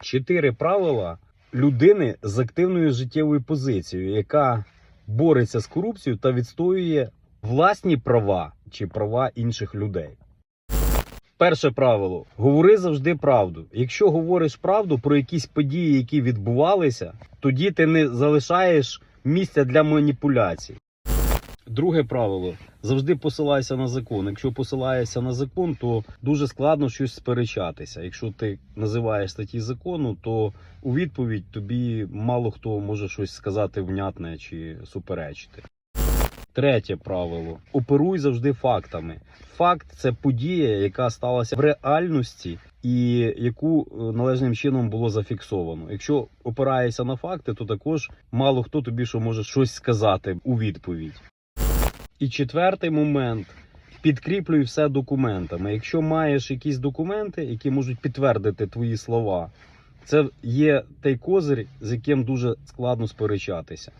Чотири правила людини з активною життєвою позицією, яка бореться з корупцією та відстоює власні права чи права інших людей. Перше правило: говори завжди правду. Якщо говориш правду про якісь події, які відбувалися, тоді ти не залишаєш місця для маніпуляцій. Друге правило: завжди посилайся на закон. Якщо посилаєшся на закон, то дуже складно щось сперечатися. Якщо ти називаєш статті закону, то у відповідь тобі мало хто може щось сказати внятне чи суперечити. Третє правило: оперуй завжди фактами. Факт це подія, яка сталася в реальності і яку е, належним чином було зафіксовано. Якщо опираєшся на факти, то також мало хто тобі що може щось сказати у відповідь. І четвертий момент. Підкріплюй все документами. Якщо маєш якісь документи, які можуть підтвердити твої слова, це є той козир, з яким дуже складно сперечатися.